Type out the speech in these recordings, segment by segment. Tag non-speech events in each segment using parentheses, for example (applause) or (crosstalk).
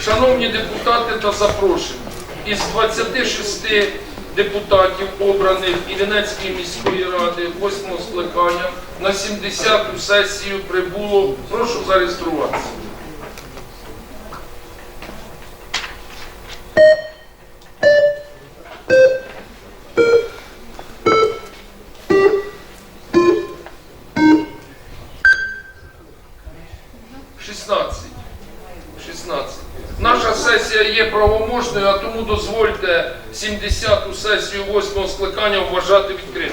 Шановні депутати та запрошені, із 26 депутатів, обраних Іллінецької міської ради 8 скликання на 70-ту сесію прибуло, прошу зареєструватися. Шістнадцять. 16. Наша сесія є правоможною, а тому дозвольте 70-ту сесію 8 скликання вважати відкритою.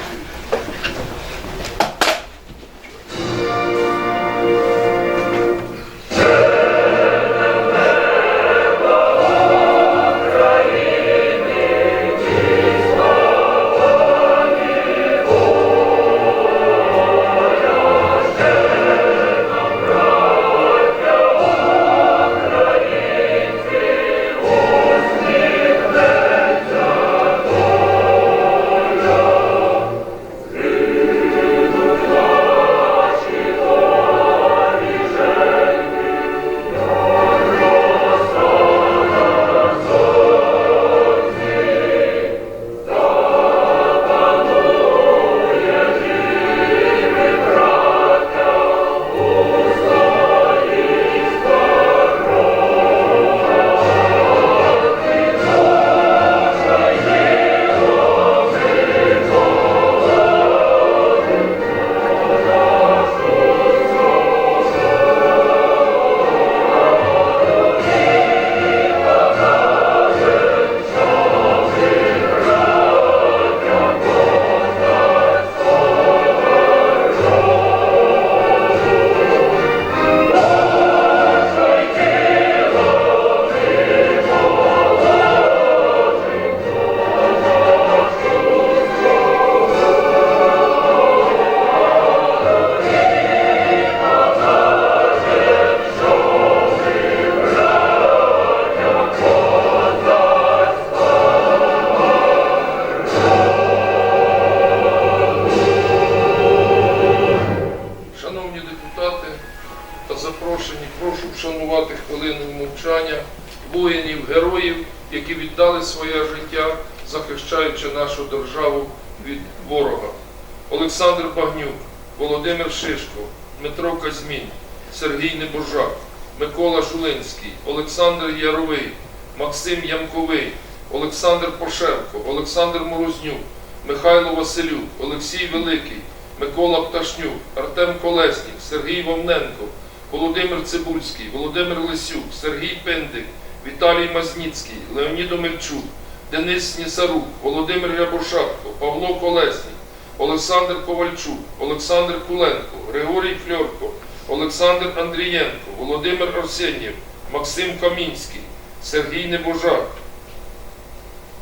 Нашу державу від ворога. Олександр Багнюк, Володимир Шишко, Дмитро Казьмін, Сергій Небожак, Микола Шулинський, Олександр Яровий, Максим Ямковий, Олександр Пошевко, Олександр Морознюк, Михайло Василюк, Олексій Великий, Микола Пташнюк, Артем Колеснік, Сергій Вовненко, Володимир Цибульський, Володимир Лисюк, Сергій Пендик, Віталій Мазніцький, Леонід Омельчук, Денис Снісарук, Володимир Рябошапко, Павло Колеснік, Олександр Ковальчук, Олександр Куленко, Григорій Фльорко, Олександр Андрієнко, Володимир Арсенєв, Максим Камінський, Сергій Небожак,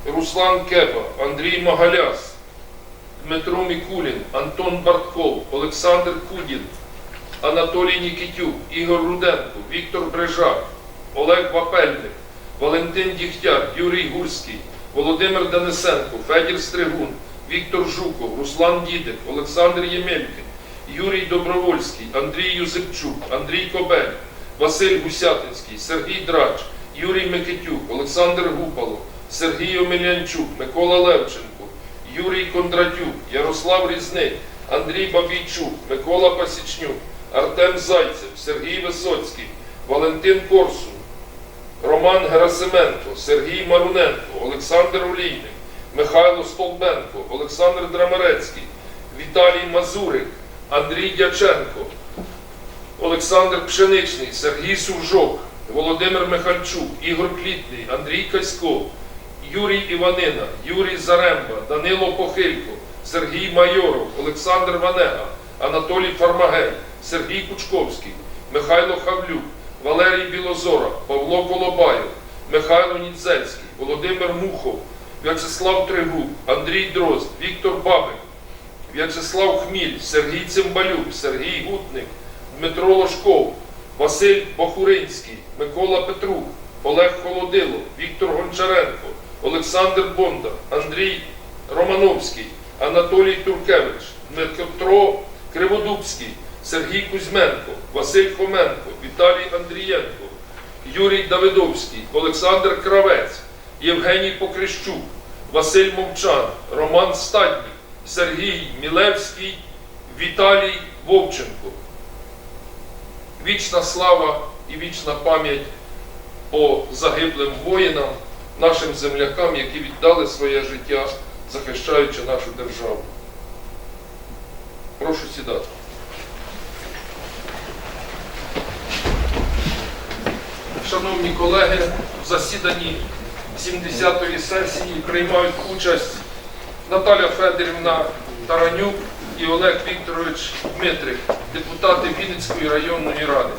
Руслан Кепа, Андрій Магаляс, Дмитро Мікулін, Антон Бартков, Олександр Кудін, Анатолій Нікітюк, Ігор Руденко, Віктор Брежак, Олег Вапельник, Валентин Дігтяр, Юрій Гурський, Володимир Денисенко, Федір Стригун, Віктор Жуков, Руслан Дідик, Олександр Ємелькин, Юрій Добровольський, Андрій Юзепчук, Андрій Кобель, Василь Гусятинський, Сергій Драч, Юрій Микитюк, Олександр Гупало, Сергій Омелянчук, Микола Левченко, Юрій Кондратюк, Ярослав Різник, Андрій Бабійчук, Микола Пасічнюк, Артем Зайцев, Сергій Висоцький, Валентин Корсун, Роман Герасименко, Сергій Маруненко, Олександр Олійник, Михайло Столбенко, Олександр Драмарецький, Віталій Мазурик, Андрій Дяченко, Олександр Пшеничний, Сергій Суржок, Володимир Михальчук, Ігор Клітний, Андрій Касько, Юрій Іванина, Юрій Заремба, Данило Похилько, Сергій Майоров, Олександр Ванега, Анатолій Фармагель, Сергій Кучковський, Михайло Хавлюк, Валерій Білозора, Павло Колобаєв, Михайло Нідзельський, Володимир Мухов, В'ячеслав Тригуб, Андрій Дрозд, Віктор Бабик, В'ячеслав Хміль, Сергій Цимбалюк, Сергій Гутник, Дмитро Ложков, Василь Бахуринський, Микола Петрук, Олег Холодило, Віктор Гончаренко, Олександр Бондар, Андрій Романовський, Анатолій Туркевич, Дмитро Криводубський, Сергій Кузьменко, Василь Хоменко, Віталій Андрієнко, Юрій Давидовський, Олександр Кравець, Євгеній Покрищук, Василь Мовчан, Роман Стаднік, Сергій Мілевський, Віталій Вовченко. Вічна слава і вічна пам'ять по загиблим воїнам, нашим землякам, які віддали своє життя, захищаючи нашу державу. Прошу сідати. Шановні колеги, в засіданні 70-ї сесії приймають участь Наталя Федорівна Таранюк і Олег Вікторович Дмитрик, депутати Вінницької районної ради.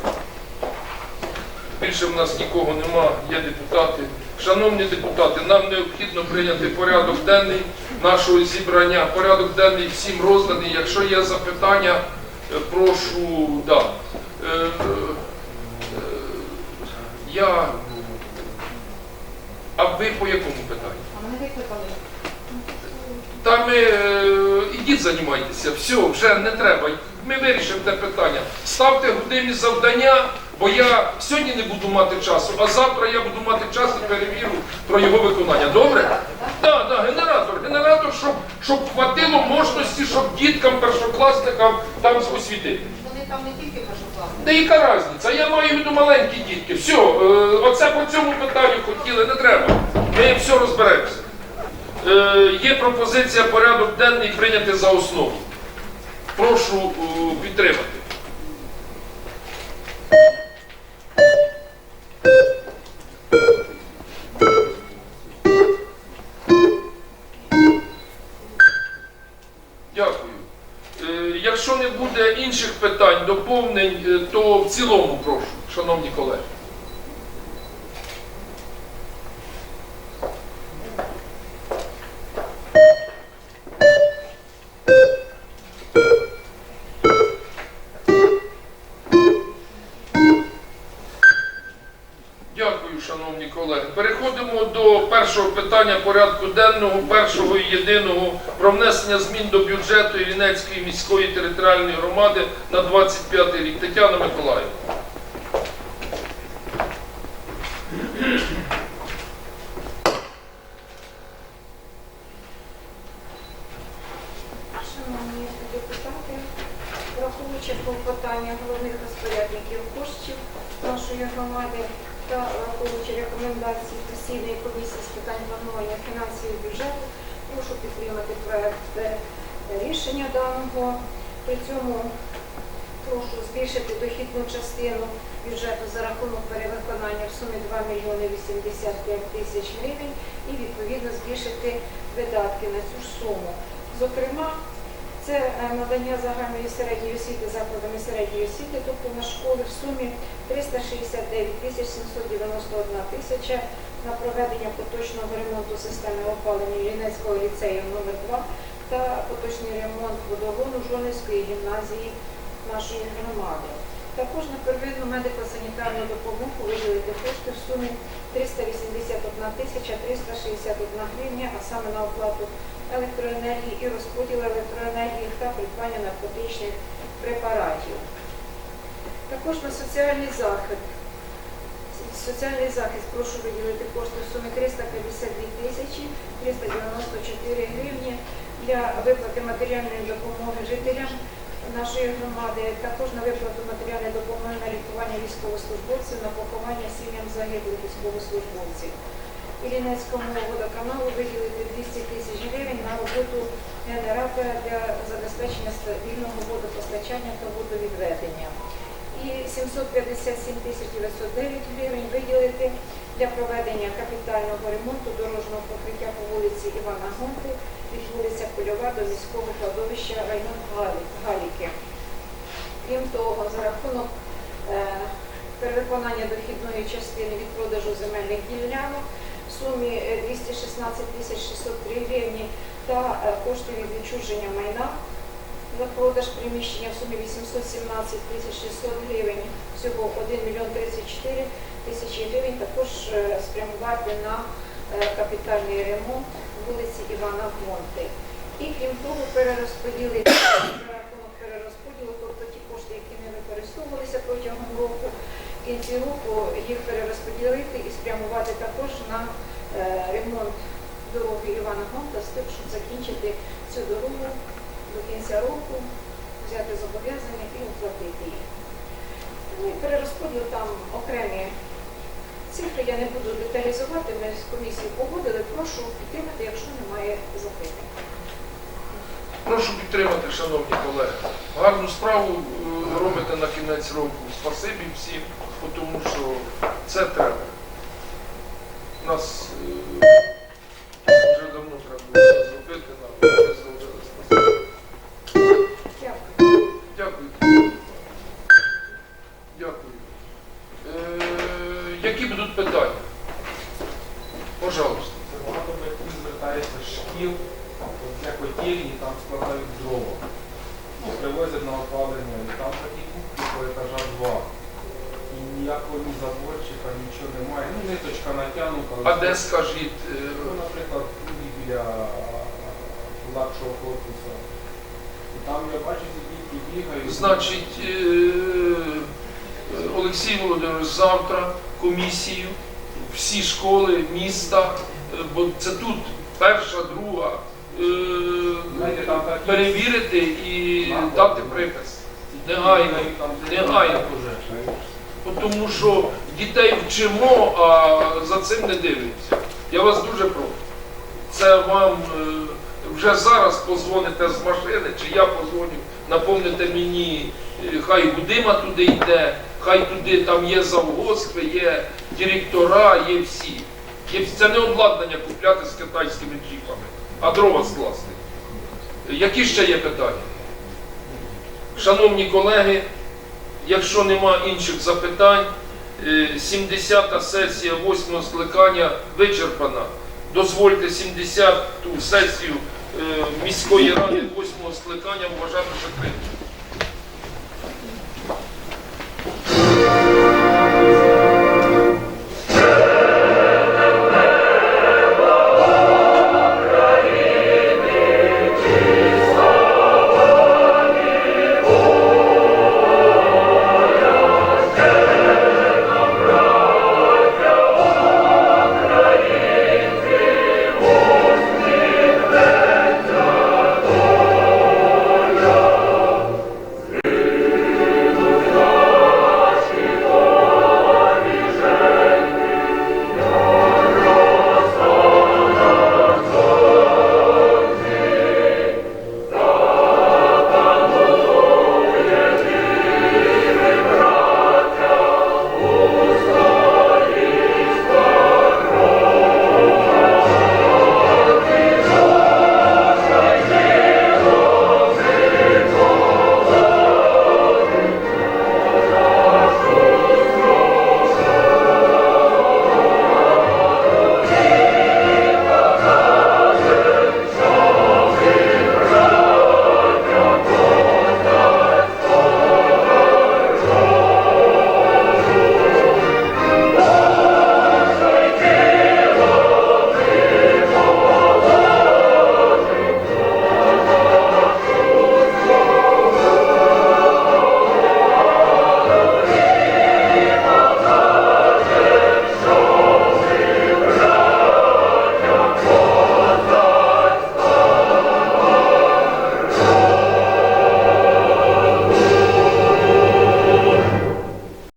Більше в нас нікого нема, є депутати. Шановні депутати, нам необхідно прийняти порядок денний нашого зібрання. Порядок денний всім розданий. Якщо є запитання, е, прошу, да. Я. А ви по якому питанню? А мене викликали. Там е, ідіть займайтеся, все, вже не треба. Ми вирішимо те питання. Ставте годинні завдання, бо я сьогодні не буду мати часу, а завтра я буду мати час і перевірю про його виконання. Добре? Так, так, генератор. Генератор, щоб, щоб хватило можливості, щоб діткам, першокласникам там освітити. Вони там не тільки. Та яка різниця? Я маю в виду маленькі дітки. Все, оце по цьому питанню хотіли, не треба. Ми все розберемося. Е, є пропозиція порядок денний прийняти за основу. Прошу е, підтримати. Доповнень, е, то в цілому прошу, шановні колеги. Переходимо до першого питання порядку денного, першого і єдиного про внесення змін до бюджету Іллінецької міської територіальної громади на 25 рік. Тетяна Миколаївна. Шановні депутати, враховуючи клопотання головних розпорядників коштів нашої громади та враховуючи рекомендації постійної комісії з питань планування фінансів і бюджету, прошу підтримати проект е, рішення даного. При цьому прошу збільшити дохідну частину бюджету за рахунок перевиконання в сумі 2 мільйони 85 тисяч гривень і відповідно збільшити видатки на цю ж суму. Зокрема, це е, надання загальної середньої освіти закладами середньої освіти, тобто на школи в сумі 369 тисяч 791 тисяча на проведення поточного ремонту системи опалення Лінецького ліцею номер 2 та поточний ремонт водогону Жонівської гімназії нашої громади. Також на первинну медико-санітарну допомогу виділити кошти в сумі 381 тисяча 361 гривня, а саме на оплату електроенергії і розподіл електроенергії та придбання наркотичних препаратів. Також на соціальний захист. Соціальний захист прошу виділити кошти в сумі 352 тисячі 394 гривні для виплати матеріальної допомоги жителям нашої громади, також на виплату матеріальної допомоги на лікування військовослужбовців, на поховання сім'ям загиблих військовослужбовців. Іллінецькому водоканалу виділити 200 тисяч гривень на роботу генератора для забезпечення стабільного водопостачання та водовідведення. І 757 тисяч 909 гривень виділити для проведення капітального ремонту дорожнього покриття по вулиці Івана Гонти від вулиця Польова до міського кладовища район Галіки. Крім того, за рахунок е, перевиконання дохідної частини від продажу земельних ділянок сумі е, 216 тисяч 603 гривні та е, кошти від відчуження майна за продаж приміщення в сумі 817 тисяч 600 гривень, всього 1 мільйон 34 тисячі гривень, також е, спрямувати на е, капітальний ремонт вулиці Івана Гонти. І крім того, перерозподілити (coughs) рахунок перерозподілу, тобто ті кошти, які не використовувалися протягом року, кінці року їх перерозподілити і спрямувати також на е, Івана з тим, щоб закінчити цю дорогу до кінця року, взяти зобов'язання і оплатити їх. Ну і перерозподіл там окремі цифри, я не буду деталізувати, ми з комісією погодили, прошу підтримати, якщо немає запитань. Прошу підтримати, шановні колеги. Гарну справу е, робите на кінець року. Спасибі всім, тому що це треба. Нас ніякого ні заборчика, нічого немає. Ну, ниточка натягнута. А де скажіть? е, Ну, наприклад, біля младшого корпусу. І там я бачу, дітки бігають. Значить, е, Олексій Володимирович, завтра комісію, всі школи міста, е, бо це тут перша, друга, е, перевірити і дати припис. Негайно. Негайно. Тому що дітей вчимо, а за цим не дивимося. Я вас дуже прошу. Це вам е, вже зараз позвоните з машини, чи я позвоню, наповните мені, е, хай Гудима туди йде, хай туди там є завгоспи, є директора, є всі. Це не обладнання купляти з китайськими джіпами, а дрова скласти. Які ще є питання? Шановні колеги, Якщо нема інших запитань, е, 70-та сесія 8-го скликання вичерпана. Дозвольте 70-ту сесію е, міської ради 8-го скликання вважати закритою.